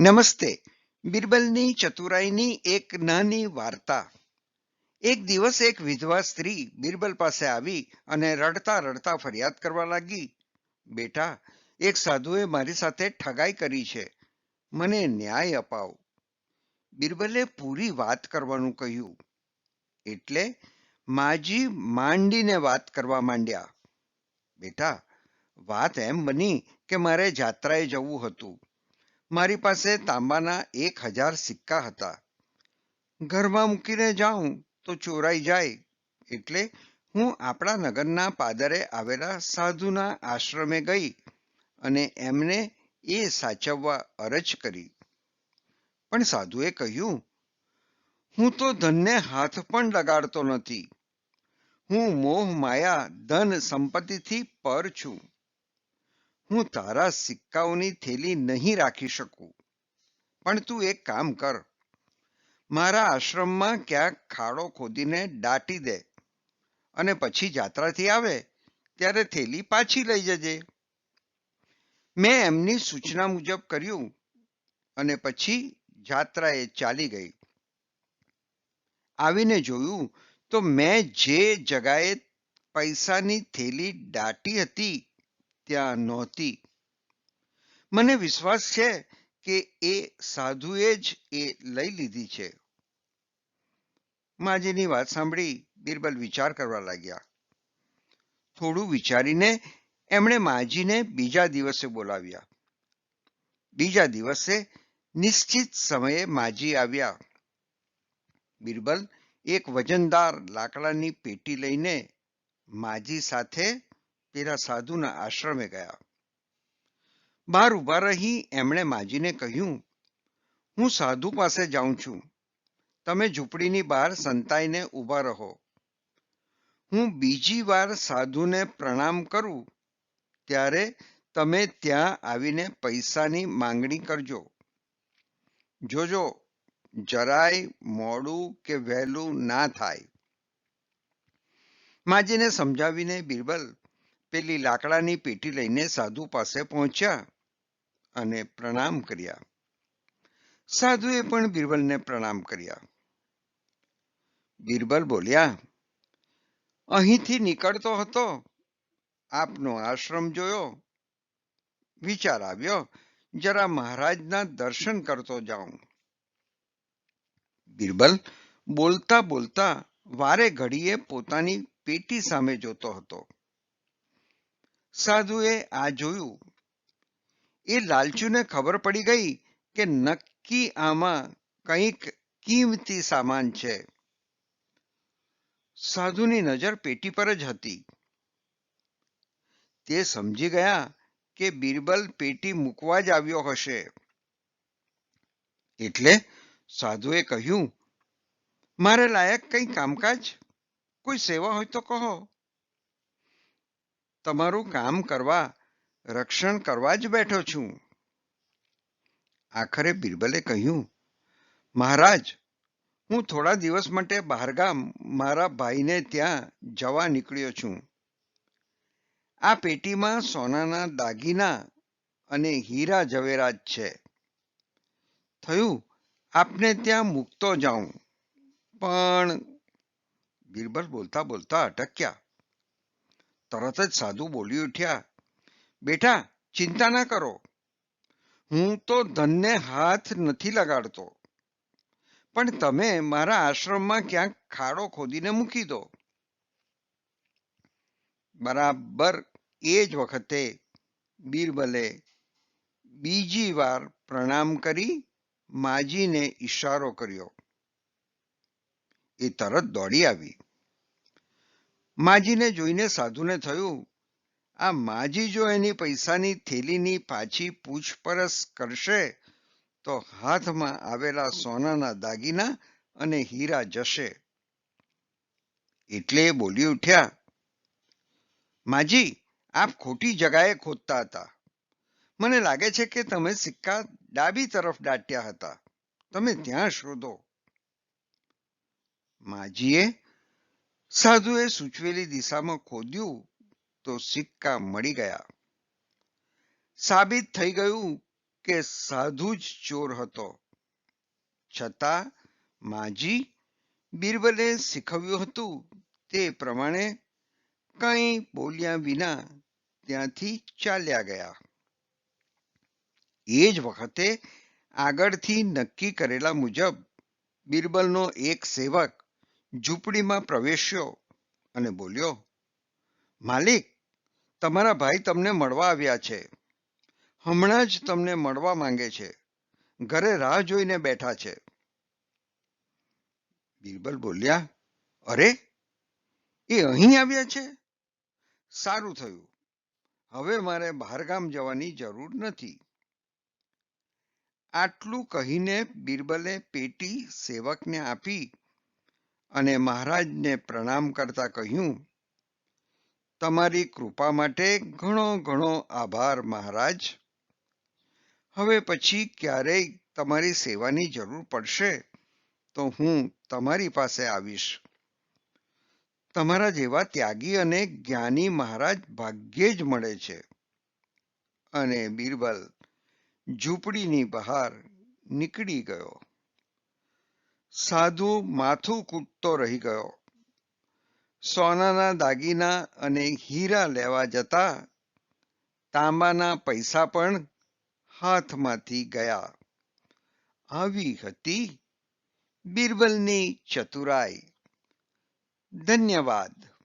નમસ્તે. બિરબલની ચતુરાઈની એક નાની વાર્તા. એક દિવસ એક વિધવા સ્ત્રી બિરબલ પાસે આવી અને રડતા રડતા ફરિયાદ કરવા લાગી. બેટા, એક સાધુએ મારી સાથે ઠગાઈ કરી છે. મને ન્યાય અપાવ. બિરબલે પૂરી વાત કરવાનું કહ્યું. એટલે માજી માંડીને વાત કરવા માંડ્યા. બેટા, વાત એમ બની કે મારે જાત્રાએ જવું હતું. મારી પાસે તાંબાના એક હજાર સિક્કા હતા. ઘરમાં મૂકીને જાઉં તો ચોરાઈ જાય એટલે હું આપણા નગરના પાદરે આવેલા સાધુના આશ્રમે ગઈ અને એમને એ સાચવવા અરજ કરી. પણ સાધુએ કહ્યું, હું તો ધનને હાથ પણ લગાડતો નથી. હું મોહ, માયા, ધન, સંપત્તિથી પર છું. હું તારા સિક્કાઓની થેલી નહીં રાખી શકું. પણ તું એક કામ કર. મારા આશ્રમમાં ક્યાંક ખાડો ખોદીને દાટી દે અને પછી જાત્રાથી આવે ત્યારે થેલી પાછી લઈ જજે. મેં એમની સૂચના મુજબ કર્યું અને પછી જાત્રાએ ચાલી ગઈ. આવીને જોયું તો મેં જે જગાએ પૈસાની થેલી દાટી હતી ત્યાં નહોતી. મને વિશ્વાસ છે કે એ સાધુએ જ એ લઈ લીધી છે. માજીની વાત સાંભળી બિરબલ વિચાર કરવા લાગ્યા. થોડું વિચારીને એમણે માજીને બીજા દિવસે બોલાવ્યા. બીજા દિવસે નિશ્ચિત સમયે માજી આવ્યા. બિરબલ એક વજનદાર લાકડાની પેટી લઈને માજી સાથે પેલા સાધુના આશ્રમે ગયા. બહાર ઊભા રહી એમણે માજીને કહ્યું, હું સાધુ પાસે જાઉં છું. તમે ઝૂંપડીની બહાર સંતાઈને ઊભા રહો. હું બીજી વાર સાધુને પ્રણામ કરું, ત્યારે તમે ત્યાં આવીને પૈસાની માંગણી કરજો. જોજો, જરાય મોડું કે વહેલું ના થાય. માજીને સમજાવીને બિરબલ પેલી લાકડાની પેટી લઈને સાધુ પાસે પહોંચ્યા અને પ્રણામ કર્યા. સાધુએ પણ બિરબલને પ્રણામ કર્યા. બિરબલ બોલ્યા, અહીંથી નીકળતો હતો. આપનો આશ્રમ જોયો. વિચાર આવ્યો, જરા મહારાજના દર્શન કરતો જાઉં. બિરબલ બોલતા બોલતા વારે ઘડીએ પોતાની પેટી સામે જોતો હતો. સાધુએ આ જોયું. એ લાલચુને ખબર પડી ગઈ કે નક્કી આમાં કંઈક કિંમતી સામાન છે. સાધુની નજર પેટી પર જ હતી. તે સમજી ગયા કે બિરબલ પેટી મૂકવા જ આવ્યો હશે. એટલે સાધુએ કહ્યું, મારે લાયક કંઈ કામકાજ? કોઈ સેવા હોય તો કહો. તમારું કામ કરવા, રક્ષણ કરવા જ બેઠો છું. આખરે બિરબલે કહ્યું, મહારાજ, હું થોડા દિવસ માટે બહારગામ મારા ભાઈને ત્યાં જવા નીકળ્યો છું. આ પેટીમાં સોનાના દાગીના અને હીરા ઝવેરાત છે. થયું, આપને ત્યાં મૂકતો જાઉં. પણ બિરબલ બોલતા બોલતા અટક્યા. તરત જ સાધુ બોલી ઉઠ્યા, બેટા, ચિંતા ના કરો. હું તો ધનને હાથ નથી લગાડતો. પણ તમે મારા આશ્રમમાં ક્યાંક ખાડો ખોદીને મૂકી દો. બરાબર, એ જ વખતે બીરબલે બીજી વાર પ્રણામ કરી, માજીને ઈશારો કર્યો. એ તરત દોડી આવી. માજીને જોઈને સાધુને થયું, આ માજી જો એની પૈસાની થેલીની પાછી પૂછપરછ કરશે, તો હાથમાં આવેલા સોનાના દાગીના અને હીરા જશે. એટલે બોલી ઉઠ્યા, માજી, આપ ખોટી જગાએ ખોદતા હતા. મને લાગે છે કે તમે સિક્કા ડાબી તરફ દાટ્યા હતા. તમે ત્યાં શોધો. માજીએ સાધુએ સૂચવેલી દિશામાં ખોદ્યું તો સિક્કા મળી ગયા. સાબિત થઈ ગયું કે સાધુ જ ચોર હતો. છતાં માજી બીરબલે શીખવ્યું હતું તે પ્રમાણે કંઈ બોલ્યા વિના ત્યાંથી ચાલ્યા ગયા. એ જ વખતે આગળથી નક્કી કરેલા મુજબ બિરબલનો એક સેવક ઝૂંપડીમાં પ્રવેશ્યો અને બોલ્યો, માલિક, તમારા ભાઈ તમને મળવા આવ્યા છે. હમણાં જ તમને મળવા માંગે છે. ઘરે રાહ જોઈને બેઠા છે. બિરબલ બોલ્યા, અરે, એ અહીં આવ્યા છે? સારું થયું. હવે મારે બહારગામ જવાની જરૂર નથી. આટલું કહીને બિરબલે પેટી સેવકને આપી અને મહારાજને પ્રણામ કરતા કહ્યું, તમારી કૃપા માટે ઘણો ઘણો આભાર મહારાજ. હવે પછી ક્યારેય તમારી સેવાની જરૂર પડશે તો હું તમારી પાસે આવીશ. તમારા જેવા ત્યાગી અને જ્ઞાની મહારાજ ભાગ્યે જ મળે છે. અને બિરબલ ઝૂંપડીની બહાર નીકળી ગયો. સાધુ માથું કૂટતો રહી ગયો. સોનાના દાગીના અને હીરા લેવા જતા તાંબાના પૈસા પણ હાથમાંથી ગયા. આવી હતી બિરબલની ચતુરાઈ. ધન્યવાદ.